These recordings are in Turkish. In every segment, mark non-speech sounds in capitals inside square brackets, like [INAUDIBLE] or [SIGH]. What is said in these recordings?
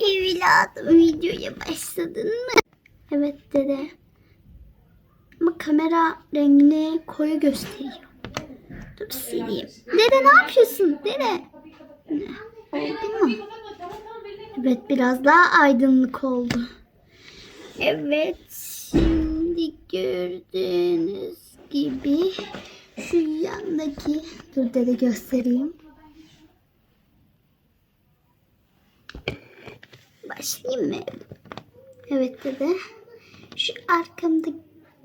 Evladım videoya başladın mı? Evet dede. Ama kamera rengini koyu gösteriyor. Dur sileyim. Dede ne yapıyorsun? Dede. Oldu mu? Evet biraz daha aydınlık oldu. Evet şimdi gördüğünüz gibi şu yandaki dur dede göstereyim. Başlayayım mı? Evet dede. Şu arkamda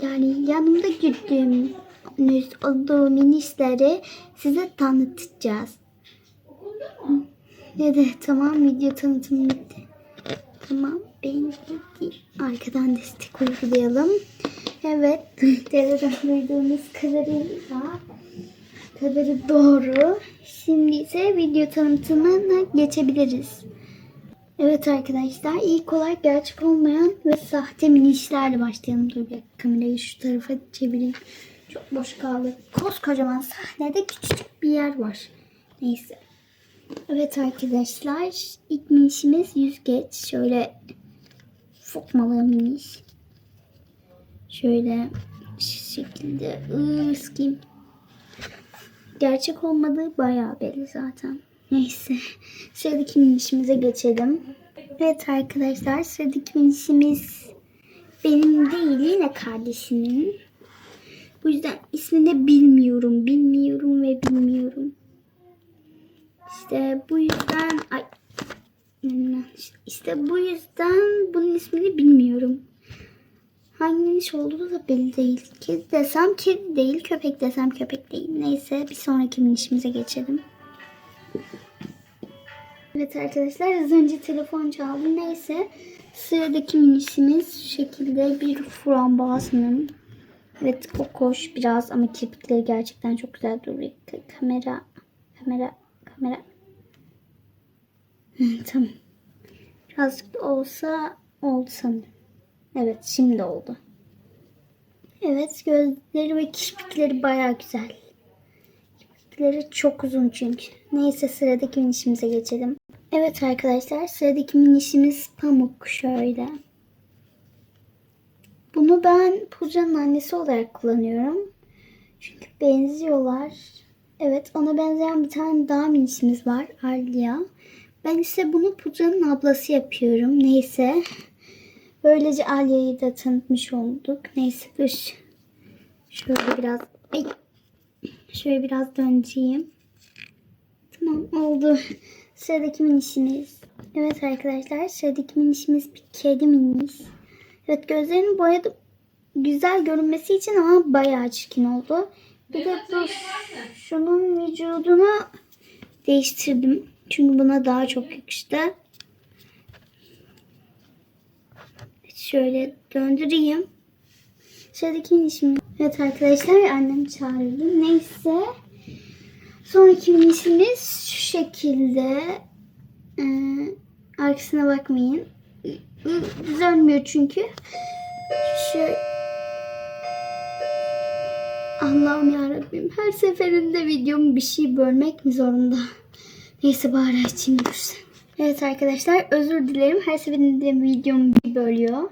yani yanımda gördüğünüz olduğu minisleri size tanıtacağız. Dede tamam video tanıtım bitti. Tamam ben. Arkadan destek uygulayalım. Evet [LAUGHS] dededen duyduğumuz kadarıyla kadarı doğru. Şimdi ise video tanıtımına geçebiliriz. Evet arkadaşlar ilk olarak gerçek olmayan ve sahte minişlerle başlayalım. Dur bir kamerayı şu tarafa çevireyim. Çok boş kaldı. Koskocaman sahnede küçücük bir yer var. Neyse. Evet arkadaşlar ilk minişimiz yüzgeç. Şöyle fokmalı miniş. Şöyle şu şekilde ıı, sıkayım. Gerçek olmadığı bayağı belli zaten. Neyse. Sıradaki minişimize geçelim. Evet arkadaşlar sıradaki minişimiz benim değil yine kardeşimin. Bu yüzden ismini bilmiyorum. Bilmiyorum ve bilmiyorum. İşte bu yüzden ay işte bu yüzden bunun ismini bilmiyorum. Hangi miniş olduğu da belli değil. Kedi desem kedi değil, köpek desem köpek değil. Neyse bir sonraki minişimize geçelim. Evet arkadaşlar az önce telefon çaldı. Neyse sıradaki minişimiz şu şekilde bir frambuazının. Evet kokoş biraz ama kirpikleri gerçekten çok güzel duruyor. Kamera, kamera, kamera. Tamam. Birazcık da olsa oldu sanırım. Evet şimdi oldu. Evet gözleri ve kirpikleri baya güzel. Kirpikleri çok uzun çünkü. Neyse sıradaki minişimize geçelim. Evet arkadaşlar sıradaki minişimiz Pamuk şöyle. Bunu ben Puca'nın annesi olarak kullanıyorum. Çünkü benziyorlar. Evet ona benzeyen bir tane daha minişimiz var Alia. Ben ise bunu Puca'nın ablası yapıyorum. Neyse. Böylece Alia'yı da tanıtmış olduk. Neyse dur. Şöyle biraz ay, şöyle biraz döneceğim. Tamam oldu. Sıradaki minişimiz. Evet arkadaşlar sıradaki minişimiz bir kedi miniş. Evet gözlerini boyadım. Güzel görünmesi için ama bayağı çirkin oldu. Bir de bu şunun vücudunu değiştirdim. Çünkü buna daha çok yakıştı. Şöyle döndüreyim. Sıradaki minişimiz. Evet arkadaşlar annem çağırdı. Neyse. Sonraki minişimiz şu şekilde. Ee, arkasına bakmayın. Düzelmiyor çünkü. Şu Allah'ım yarabbim. Her seferinde videomu bir şey bölmek mi zorunda? Neyse bari açayım dursun. Evet arkadaşlar özür dilerim. Her seferinde videomu bir bölüyor.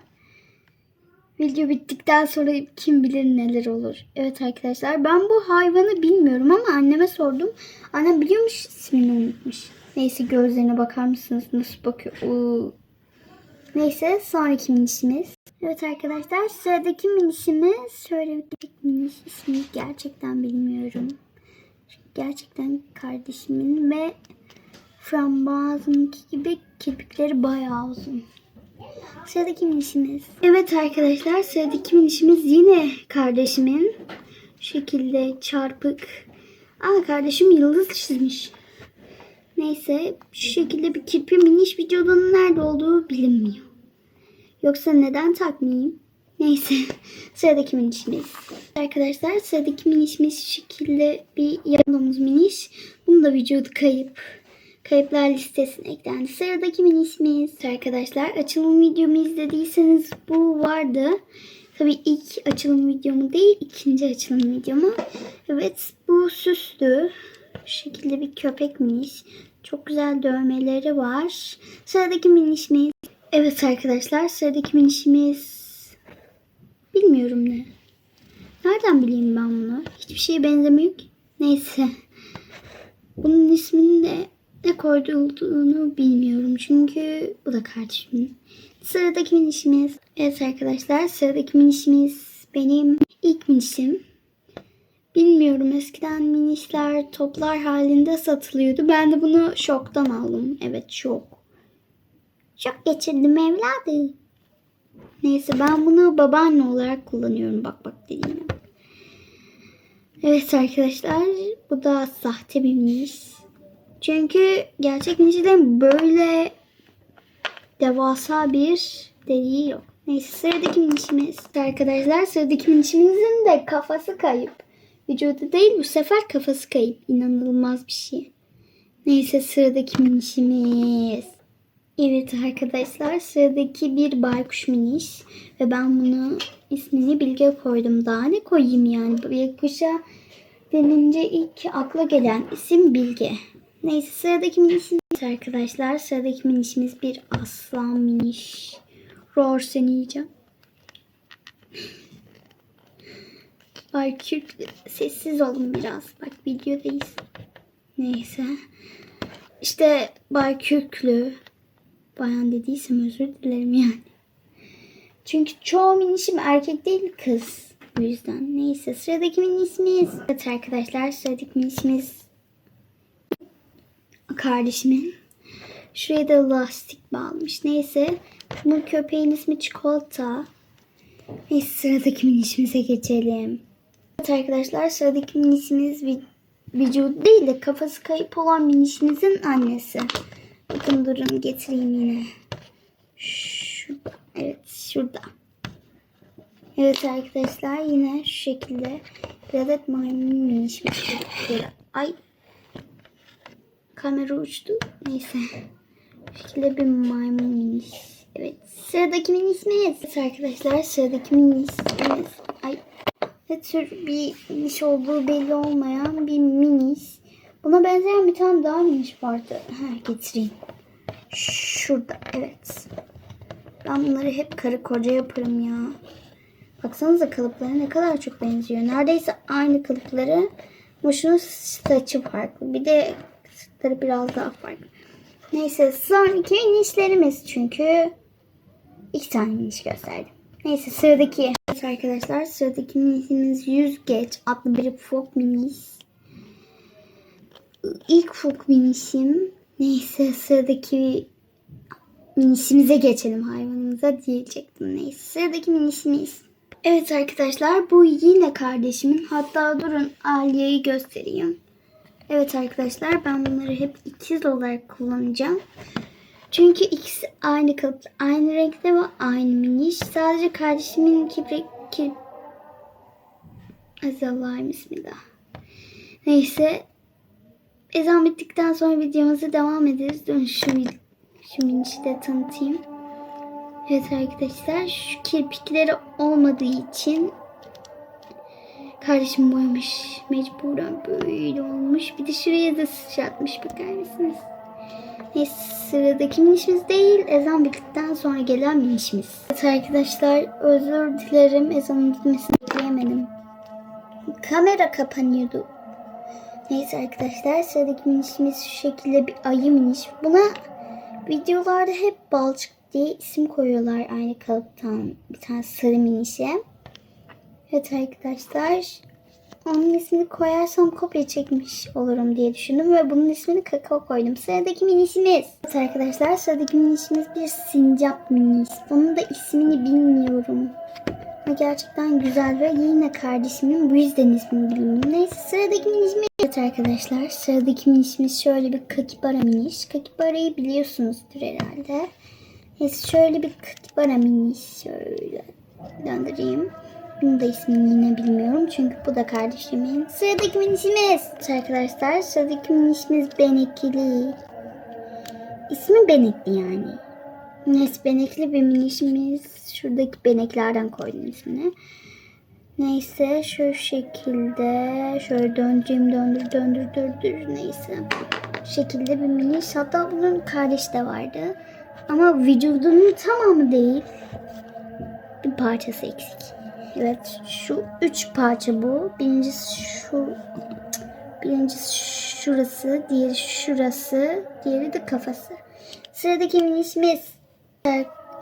Video bittikten sonra kim bilir neler olur. Evet arkadaşlar ben bu hayvanı bilmiyorum ama anneme sordum. Annem biliyormuş ismini unutmuş. Neyse gözlerine bakar mısınız? Nasıl bakıyor? Oo. Neyse sonraki minişimiz. Evet arkadaşlar sıradaki minişimiz şöyle bir miniş ismini gerçekten bilmiyorum. Gerçekten kardeşimin ve frambuazınki gibi kirpikleri bayağı uzun. Sıradaki minişimiz. Evet arkadaşlar sıradaki minişimiz yine kardeşimin. Şekilde çarpık. Aa kardeşim yıldız çizmiş. Neyse şu şekilde bir kirpi miniş videonun nerede olduğu bilinmiyor. Yoksa neden takmayayım? Neyse [LAUGHS] sıradaki minişimiz. Arkadaşlar sıradaki minişimiz şu şekilde bir yanımız miniş. Bunu da vücudu kayıp. Kayıplar listesine eklendi. Sıradaki minisimiz arkadaşlar. Açılım videomu izlediyseniz bu vardı. Tabii ilk açılım videomu değil ikinci açılım videomu. Evet bu süslü. Şu şekilde bir köpek minis. Çok güzel dövmeleri var. Sıradaki minişimiz. Evet arkadaşlar sıradaki minişimiz. Bilmiyorum ne. Nereden bileyim ben bunu? Hiçbir şeye benzemiyor ki. Neyse. Bunun ismini de ne koyduğunu bilmiyorum. Çünkü bu da kardeşimin. Sıradaki minişimiz. Evet arkadaşlar sıradaki minişimiz benim ilk minişim. Bilmiyorum eskiden minişler toplar halinde satılıyordu. Ben de bunu şoktan aldım. Evet şok. Şok geçirdim evladı. Neyse ben bunu babaanne olarak kullanıyorum. Bak bak dediğim. Evet arkadaşlar bu da sahte bir miniş. Çünkü gerçek minişlerin böyle devasa bir deliği yok. Neyse sıradaki minişimiz. Arkadaşlar sıradaki minişimizin de kafası kayıp. Vücudu değil bu sefer kafası kayıp. İnanılmaz bir şey. Neyse sıradaki minişimiz. Evet arkadaşlar sıradaki bir baykuş miniş. Ve ben bunu ismini Bilge koydum. Daha ne koyayım yani? Baykuşa denince ilk akla gelen isim Bilge. Neyse sıradaki minişimiz arkadaşlar. Sıradaki minişimiz bir aslan miniş. Roar seni yiyeceğim. Ay Kürt sessiz olun biraz. Bak videodayız. Neyse. İşte Bay Kürklü. Bayan dediysem özür dilerim yani. Çünkü çoğu minişim erkek değil kız. Bu yüzden. Neyse sıradaki minişimiz. Evet arkadaşlar sıradaki minişimiz kardeşimin. Şuraya da lastik bağlamış. Neyse. Bu köpeğin ismi Çikolata. Neyse sıradaki minişimize geçelim. Evet arkadaşlar sıradaki minişimiz vücudu değil de kafası kayıp olan minişimizin annesi. Bakın durun getireyim yine. Şurada. Evet şurada. Evet arkadaşlar yine şu şekilde bir adet maymun minişimiz. Ay kamera uçtu. Neyse. Şekilde bir maymun miniş. Evet. Sıradaki minisimiz. Evet arkadaşlar sıradaki minisimiz. Ay. Ne tür bir miniş olduğu belli olmayan bir miniş. Buna benzeyen bir tane daha miniş vardı. Ha, getireyim. Şurada. Evet. Ben bunları hep karı koca yaparım ya. Baksanıza kalıpları ne kadar çok benziyor. Neredeyse aynı kalıpları. Ama şunun saçı farklı. Bir de sırtları biraz daha farklı. Neyse sonraki minişlerimiz çünkü iki tane miniş gösterdim. Neyse sıradaki evet arkadaşlar sıradaki minişimiz Yüzgeç adlı bir folk miniş. İlk folk minişim. Neyse sıradaki minişimize geçelim hayvanımıza diyecektim. Neyse sıradaki minişimiz. Evet arkadaşlar bu yine kardeşimin. Hatta durun Aliye'yi göstereyim. Evet arkadaşlar ben bunları hep ikiz olarak kullanacağım. Çünkü ikisi aynı kalıpta, aynı renkte ve aynı miniş. Sadece kardeşimin kibri... Ki... Azallahım bismillah. Neyse. Ezan bittikten sonra videomuza devam ederiz. Dön şu, şu minişi de tanıtayım. Evet arkadaşlar şu kirpikleri olmadığı için Kardeşim boyamış. Mecburen böyle olmuş. Bir de şuraya da sıçratmış bakar mısınız? Neyse sıradaki minişimiz değil. Ezan bittikten sonra gelen minişimiz. Evet arkadaşlar özür dilerim. Ezanın bitmesini bekleyemedim. Kamera kapanıyordu. Neyse arkadaşlar sıradaki minişimiz şu şekilde bir ayı miniş. Buna videolarda hep balçık diye isim koyuyorlar aynı kalıptan bir tane sarı minişe. Evet arkadaşlar. Onun ismini koyarsam kopya çekmiş olurum diye düşündüm ve bunun ismini kakao koydum. Sıradaki minişimiz. Evet arkadaşlar sıradaki minişimiz bir sincap minis. Bunun da ismini bilmiyorum. Ama gerçekten güzel ve yine kardeşimin bu yüzden ismini bilmiyorum. Neyse sıradaki minişimiz. Evet arkadaşlar sıradaki minişimiz şöyle bir kakibara miniş. Kakibara'yı biliyorsunuzdur herhalde. Neyse şöyle bir kakibara miniş. Şöyle döndüreyim. Bunun da ismini yine bilmiyorum. Çünkü bu da kardeşimin. Sıradaki minişimiz. Arkadaşlar sıradaki minişimiz Benekli. İsmi Benekli yani. Neyse Benekli bir minişimiz. Şuradaki beneklerden koydum ismini. Neyse şu şekilde şöyle döndüreyim döndür döndür döndür neyse. Şu şekilde bir miniş hatta bunun kardeşi de vardı. Ama vücudunun tamamı değil. Bir parçası eksik. Evet şu üç parça bu. Birincisi şu birincisi şurası, diğeri şurası, diğeri de kafası. Sıradaki minişimiz.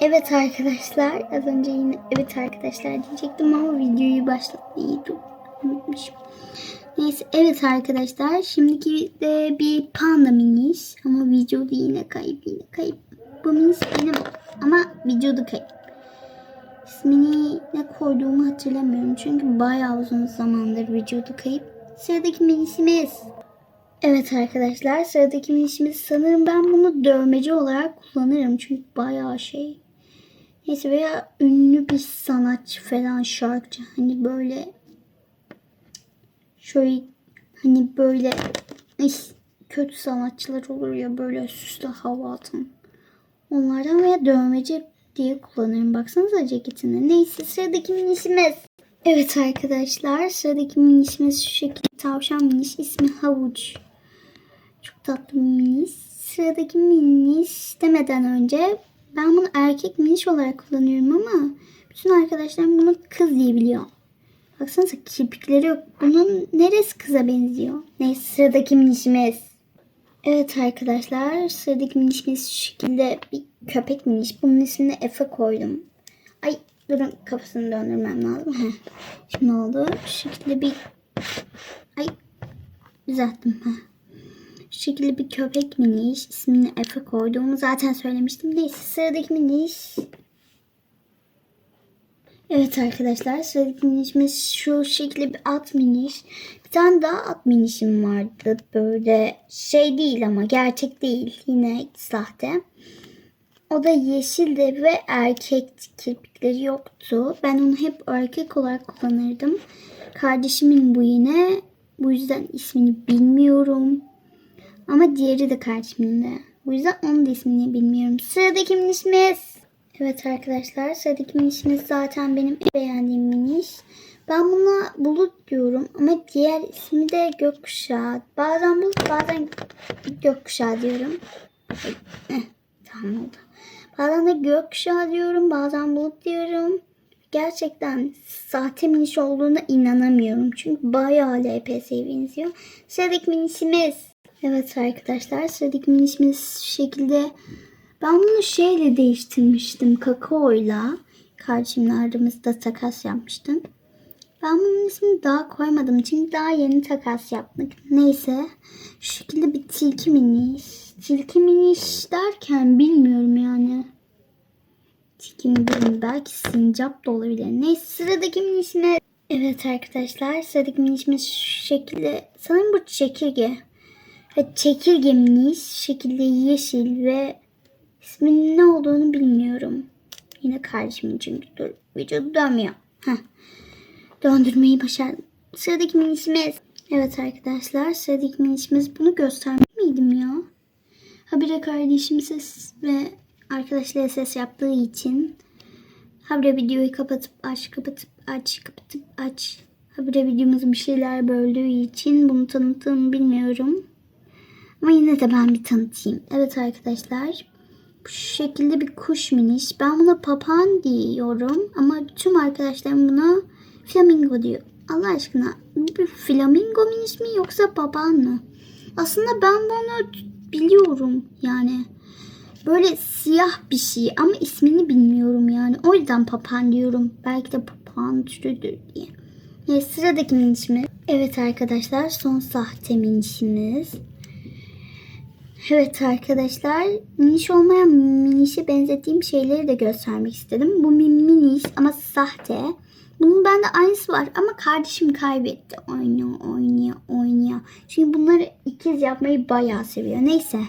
Evet arkadaşlar az önce yine evet arkadaşlar diyecektim ama videoyu başlatmayı. Neyse evet arkadaşlar şimdiki de bir panda miniş ama videoda yine kayıp yine kayıp. Bu miniş benim ama videoda kayıp. İsmini ne koyduğumu hatırlamıyorum çünkü bayağı uzun zamandır videoda kayıp. Sıradaki minişimiz. Evet arkadaşlar sıradaki minişimiz sanırım ben bunu dövmeci olarak kullanırım çünkü bayağı şey. Neyse veya ünlü bir sanatçı falan şarkıcı hani böyle şöyle hani böyle ay, kötü sanatçılar olur ya böyle süslü hava atan. Onlardan veya dövmeci diye kullanırım. Baksanıza ceketine. Neyse sıradaki minişimiz. Evet arkadaşlar sıradaki minişimiz şu şekilde tavşan miniş ismi Havuç. Çok tatlı bir miniş. Sıradaki miniş demeden önce ben bunu erkek miniş olarak kullanıyorum ama bütün arkadaşlarım bunu kız diye biliyor. Baksanıza kirpikleri yok. Bunun neresi kıza benziyor? Neyse sıradaki minişimiz. Evet arkadaşlar sıradaki minişimiz şu şekilde bir köpek miniş. Bunun ismini Efe koydum. Ay durun kafasını döndürmem lazım. Heh. Şimdi oldu. Şu şekilde bir ay düzelttim. Heh. Şu şekilde bir köpek miniş. ismini Efe koyduğumu zaten söylemiştim. Neyse sıradaki miniş. Evet arkadaşlar sıradaki minişimiz şu şekilde bir at miniş. Bir tane daha at minişim vardı. Böyle şey değil ama gerçek değil. Yine sahte. O da yeşildi ve erkek kirpikleri yoktu. Ben onu hep erkek olarak kullanırdım. Kardeşimin bu yine. Bu yüzden ismini bilmiyorum. Ama diğeri de kardeşimin de. Bu yüzden onun da ismini bilmiyorum. Sıradaki minişimiz. Evet arkadaşlar sıradaki minişimiz zaten benim en beğendiğim miniş. Ben buna bulut diyorum ama diğer ismi de gökkuşağı. Bazen bulut bazen gökkuşağı diyorum. Eh, tamam oldu. Bazen de gökkuşağı diyorum bazen bulut diyorum. Gerçekten sahte miniş olduğuna inanamıyorum. Çünkü bayağı LPS'ye benziyor. Sıradaki minişimiz. Evet arkadaşlar sıradaki minişimiz şu şekilde. Ben bunu şeyle değiştirmiştim kakaoyla. Kardeşimle aramızda takas yapmıştım. Ben bunun ismini daha koymadım çünkü daha yeni takas yaptık. Neyse şu şekilde bir tilki miniş. Tilki miniş derken bilmiyorum yani. Tilki mi bilmiyorum. Belki sincap da olabilir. Neyse sıradaki minişime. Evet arkadaşlar sıradaki minişimiz şu şekilde. Sanırım bu çekirge. Ve çekirge miniş şekilde yeşil ve isminin ne olduğunu bilmiyorum. Yine kardeşimin çünkü dur vücudu dönmüyor. Heh. Döndürmeyi başardım. Sıradaki minişimiz. Evet arkadaşlar sıradaki minişimiz bunu göstermek miydim ya? Habire kardeşim ses ve arkadaşlara ses yaptığı için habire videoyu kapatıp aç kapatıp aç kapatıp aç. Habire videomuz bir şeyler böldüğü için bunu tanıttığımı bilmiyorum. Ama yine de ben bir tanıtayım. Evet arkadaşlar bu şekilde bir kuş miniş. Ben buna papağan diyorum ama tüm arkadaşlarım buna flamingo diyor. Allah aşkına bu bir flamingo miniş mi yoksa papağan mı? Aslında ben bunu biliyorum yani. Böyle siyah bir şey ama ismini bilmiyorum yani. O yüzden papağan diyorum. Belki de papağan türüdür diye. Neyse sıradaki minişimiz. Evet arkadaşlar son sahte minişimiz. Evet arkadaşlar miniş olmayan minişe benzettiğim şeyleri de göstermek istedim. Bu miniş ama sahte. Bunun bende aynısı var ama kardeşim kaybetti. Oynuyor, oynuyor, oynuyor. Çünkü bunları ikiz yapmayı bayağı seviyor. Neyse.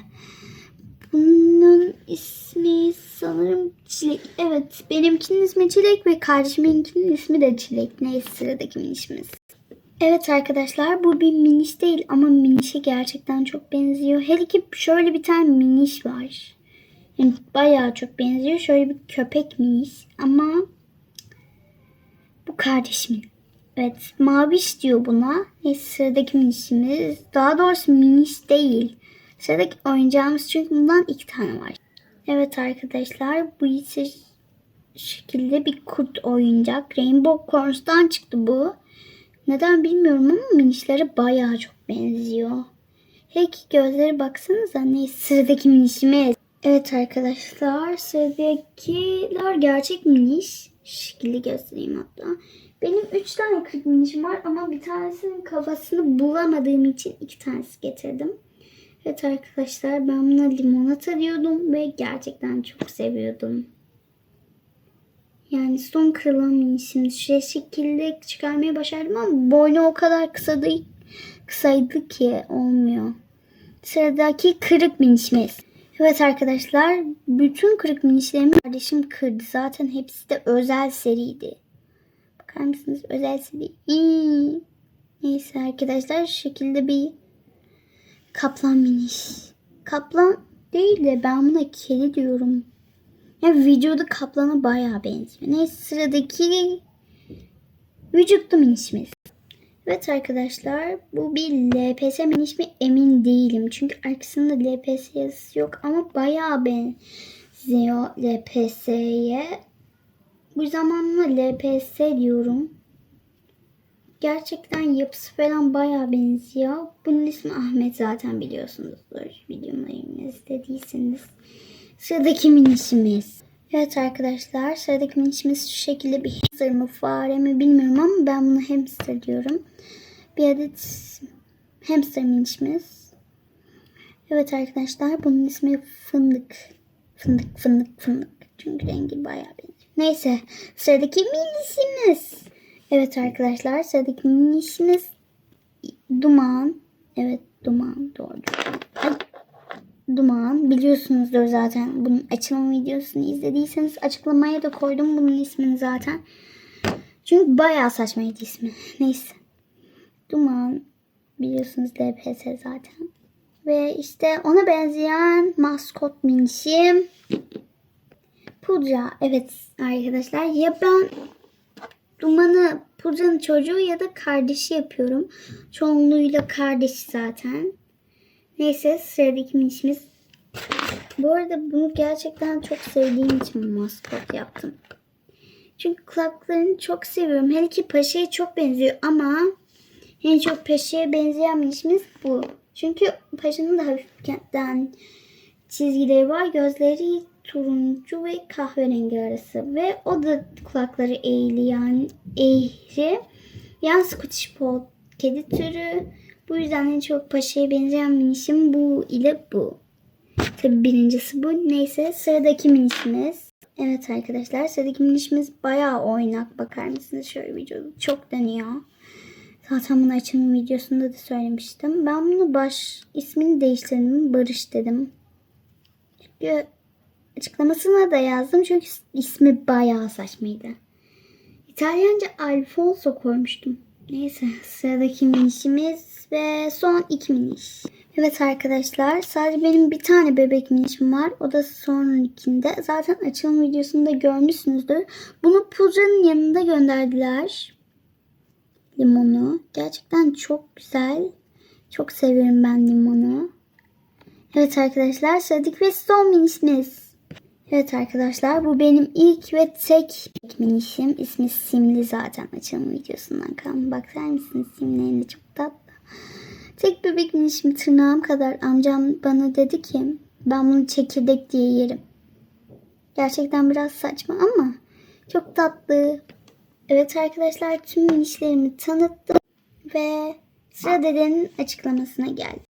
Bunun ismi sanırım Çilek. Evet benimkinin ismi Çilek ve kardeşiminkinin ismi de Çilek. Neyse sıradaki minişimiz. Evet arkadaşlar bu bir miniş değil ama minişe gerçekten çok benziyor. Hele ki şöyle bir tane miniş var. Yani bayağı çok benziyor. Şöyle bir köpek miniş ama bu kardeşimin. Evet maviş diyor buna. Neyse sıradaki minişimiz. Daha doğrusu miniş değil. Sıradaki oyuncağımız çünkü bundan iki tane var. Evet arkadaşlar bu ise şekilde bir kurt oyuncak. Rainbow Corns'tan çıktı bu. Neden bilmiyorum ama minişlere bayağı çok benziyor. Peki gözleri baksanıza neyse sıradaki minişimiz. Evet arkadaşlar sıradakiler gerçek miniş. Şekilde göstereyim hatta. Benim 3 tane 40 minişim var ama bir tanesinin kafasını bulamadığım için 2 tanesi getirdim. Evet arkadaşlar ben buna limonata diyordum ve gerçekten çok seviyordum. Yani son kırılan minişim şu şekilde çıkarmaya başardım ama boynu o kadar kısa değil, kısaydı ki olmuyor. Sıradaki kırık minişimiz. Evet arkadaşlar bütün kırık minişlerimi kardeşim kırdı. Zaten hepsi de özel seriydi. Bakar mısınız özel seri. İyi. Neyse arkadaşlar şu şekilde bir kaplan miniş. Kaplan değil de ben buna kedi diyorum. Yani vücudu kaplana bayağı benziyor. Neyse sıradaki vücutlu minişimiz. Evet arkadaşlar bu bir LPS miniş mi emin değilim. Çünkü arkasında LPS yazısı yok ama bayağı benziyor LPS'ye. Bu zamanla LPS diyorum. Gerçekten yapısı falan bayağı benziyor. Bunun ismi Ahmet zaten biliyorsunuzdur. Videolarımı izlediyseniz. Sıradaki minişimiz. Evet arkadaşlar sıradaki minişimiz şu şekilde bir hamster mı fare mi bilmiyorum ama ben bunu hamster diyorum. Bir adet hamster minişimiz. Evet arkadaşlar bunun ismi fındık. Fındık fındık fındık. Çünkü rengi bayağı benziyor. Neyse sıradaki minişimiz. Evet arkadaşlar sıradaki minişimiz duman. Evet duman doğru. Ay, Duman biliyorsunuzdur zaten. Bunun açılım videosunu izlediyseniz açıklamaya da koydum bunun ismini zaten. Çünkü bayağı saçmaydı ismi. Neyse. Duman biliyorsunuz LPS zaten. Ve işte ona benzeyen maskot minişim. Pudra. Evet arkadaşlar ya ben Duman'ı Pudra'nın çocuğu ya da kardeşi yapıyorum. Çoğunluğuyla kardeşi zaten. Neyse sıradaki minişimiz. Bu arada bunu gerçekten çok sevdiğim için maskot yaptım. Çünkü kulaklarını çok seviyorum. Hele ki Paşa'ya çok benziyor ama en çok Paşa'ya benzeyen minişimiz bu. Çünkü Paşa'nın da hafiften çizgileri var. Gözleri turuncu ve kahverengi arası. Ve o da kulakları eğri yani eğri. Yani Scottish Fold kedi türü. Bu yüzden en çok paşaya benzeyen minişim bu ile bu. Tabi birincisi bu. Neyse sıradaki minişimiz. Evet arkadaşlar sıradaki minişimiz bayağı oynak. Bakar mısınız şöyle videoda çok dönüyor. Zaten bunu açımın videosunda da söylemiştim. Ben bunu baş ismini değiştirdim. Barış dedim. Çünkü açıklamasına da yazdım. Çünkü ismi bayağı saçmaydı. İtalyanca Alfonso koymuştum. Neyse sıradaki minişimiz ve son iki miniş. Evet arkadaşlar sadece benim bir tane bebek minişim var. O da sonrakinde. Zaten açılım videosunda görmüşsünüzdür. Bunu pudra'nın yanında gönderdiler. Limonu. Gerçekten çok güzel. Çok seviyorum ben limonu. Evet arkadaşlar sıradaki ve son minişimiz. Evet arkadaşlar bu benim ilk ve tek minişim. İsmi Simli zaten açılım videosundan kalın. Bakar mısınız simlerini çok tatlı. Tek bebek minişim tırnağım kadar amcam bana dedi ki ben bunu çekirdek diye yerim. Gerçekten biraz saçma ama çok tatlı. Evet arkadaşlar tüm minişlerimi tanıttım ve sıra dedenin açıklamasına geldi.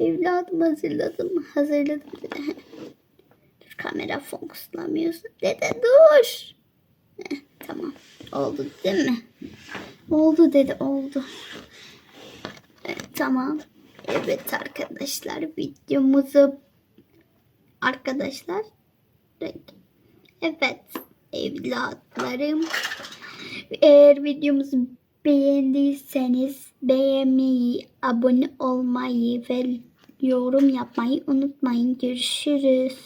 Evladım hazırladım, hazırladım dedi. [LAUGHS] Kamera fokuslamıyorsun. Dede dur. Heh, tamam. Oldu değil mi? Oldu dedi oldu. Evet, tamam. Evet arkadaşlar videomuzu arkadaşlar evet evlatlarım eğer videomuzu beğendiyseniz beğenmeyi, abone olmayı ve yorum yapmayı unutmayın. Görüşürüz.